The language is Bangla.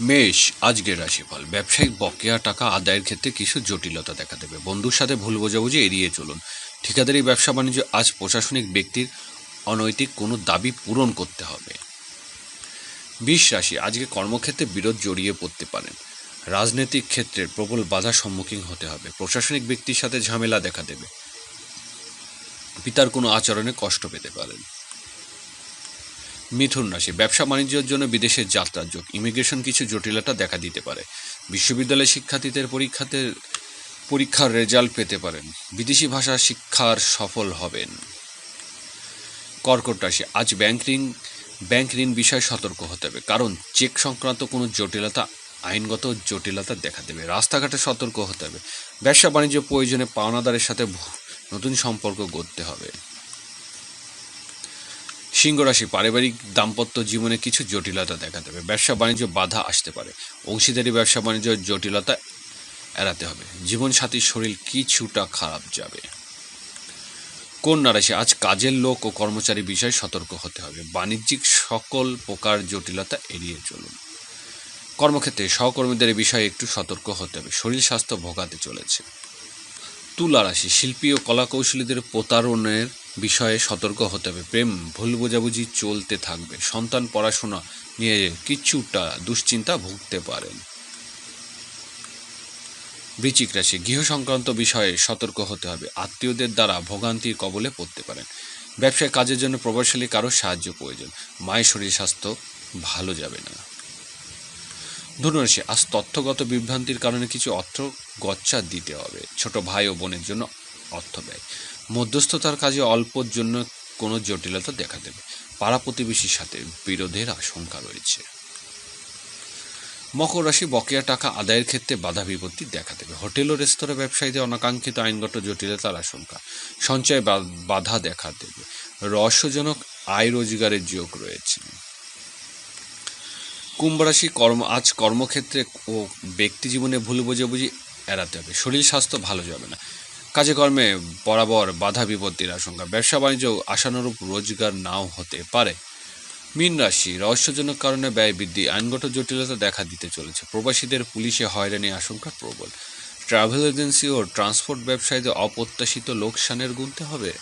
মেষ, আজকের রাশিফল। ব্যবসায়িক বকেয়া টাকা আদায়ের ক্ষেত্রে কিছু জটিলতা দেখা দেবে। বন্ধুর সাথে ভুল বোঝাবুঝি এড়িয়ে চলুন। ঠিকাদারি ব্যবসা বাণিজ্য, আজ প্রশাসনিক ব্যক্তির অনৈতিক কোনো দাবি পূরণ করতে হবে। বিষ রাশি, আজকে কর্মক্ষেত্রে বিরোধ জড়িয়ে পড়তে পারেন। রাজনৈতিক ক্ষেত্রে প্রবল বাধার সম্মুখীন হতে হবে। প্রশাসনিক ব্যক্তির সাথে ঝামেলা দেখা দেবে। পিতার কোনো আচরণে কষ্ট পেতে পারেন। মিথুন রাশি, ব্যবসা বাণিজ্যের জন্য বিদেশের যাত্রার যোগ, ইমিগ্রেশন কিছু জটিলতা দেখা দিতে পারে। বিশ্ববিদ্যালয় শিক্ষার্থীদের পরীক্ষাতে, পরীক্ষার রেজাল্ট পেতে পারেন। বিদেশি ভাষা শিক্ষার সফল হবেন। কর্কট রাশি, আজ ব্যাংক ঋণ ব্যাংক ঋণ বিষয়ে সতর্ক হতে হবে, কারণ চেক সংক্রান্ত কোনো জটিলতা, আইনগত জটিলতা দেখা দেবে। রাস্তাঘাটে সতর্ক হতে হবে। ব্যবসা বাণিজ্য প্রয়োজনে পাওনাদারের সাথে নতুন সম্পর্ক গড়তে হবে। সিংহ রাশি পারিবারিক দাম্পত্য জীবনে কিছু জটিলতা দেখা দেবে। ব্যবসা বাণিজ্য বাধা আসতে পারে। অংশীদারি ব্যবসা বাণিজ্য জটিলতা এড়াতে হবে। জীবনসাথীর শরীর কিছুটা খারাপ যাবে। কন্যা রাশি, আজ কাজের লোক ও কর্মচারী বিষয়ে সতর্ক হতে হবে। বাণিজ্যিক সকল প্রকার জটিলতা এড়িয়ে চলুন। কর্মক্ষেত্রে সহকর্মীদের বিষয়ে একটু সতর্ক হতে হবে। শরীর স্বাস্থ্য ভোগাতে চলেছে। তুলা রাশি, শিল্পী ও কলাকৌশলীদের প্রতারণের বিষয়ে সতর্ক হতে হবে। প্রেম ভুল বোঝাবুঝি চলতে থাকবে। সন্তান পড়াশোনা নিয়ে কিছুটা দুশ্চিন্তা ভুগতে পারেন। বৃচিক রাশি, গৃহ সংক্রান্ত বিষয়ে সতর্ক হতে হবে। আত্মীয়দের দ্বারা ভোগান্তির কবলে পড়তে পারেন। ব্যবসায় কাজের জন্য প্রভাবশালী কারও সাহায্য প্রয়োজন। মায়ের শরীর স্বাস্থ্য ভালো যাবে না। ধনুরাশি আজ তথ্যগত বিভ্রান্তির কারণে কিছু অর্থ গচ্চা দিতে হবে। ছোট ভাই ও বোনের জন্য অর্থ ব্যয়। মধ্যস্থতার কাজে অল্পর জন্য কোনো জটিলতা দেখা দেবে। পাড়া প্রতিবেশীর সাথে বিরোধের আশঙ্কা রয়েছে। মকর রাশি বকেয়া টাকা আদায়ের ক্ষেত্রে বাধা বিপত্তি দেখা দেবে। হোটেল ও রেস্তোরাঁ ব্যবসায়ীদের অনাকাঙ্ক্ষিত আইনগত জটিলতার আশঙ্কা, সঞ্চয় বাধা দেখা দেবে। রহস্যজনক আয় রোজগারের যোগ রয়েছে। কুম্ভ রাশি কর্ম, আজ কর্মক্ষেত্রে ও ব্যক্তি জীবনে ভুল বোঝাবুঝি এড়াতে হবে। শরীর স্বাস্থ্য ভালো যাবে না। কাজে কর্মে বরাবর বাধা বিপত্তির আশঙ্কা। ব্যবসা বাণিজ্য আশানুরূপ রোজগার নাও হতে পারে। মীন রাশি, রহস্যজনক কারণে ব্যয় বৃদ্ধি, আইনগত জটিলতা দেখা দিতে চলেছে। প্রবাসীদের পুলিশে হয়রানি আশঙ্কা প্রবল। ট্রাভেল এজেন্সি ও ট্রান্সপোর্ট ব্যবসায়ীদের অপ্রত্যাশিত লোকসানের গুনতে হবে।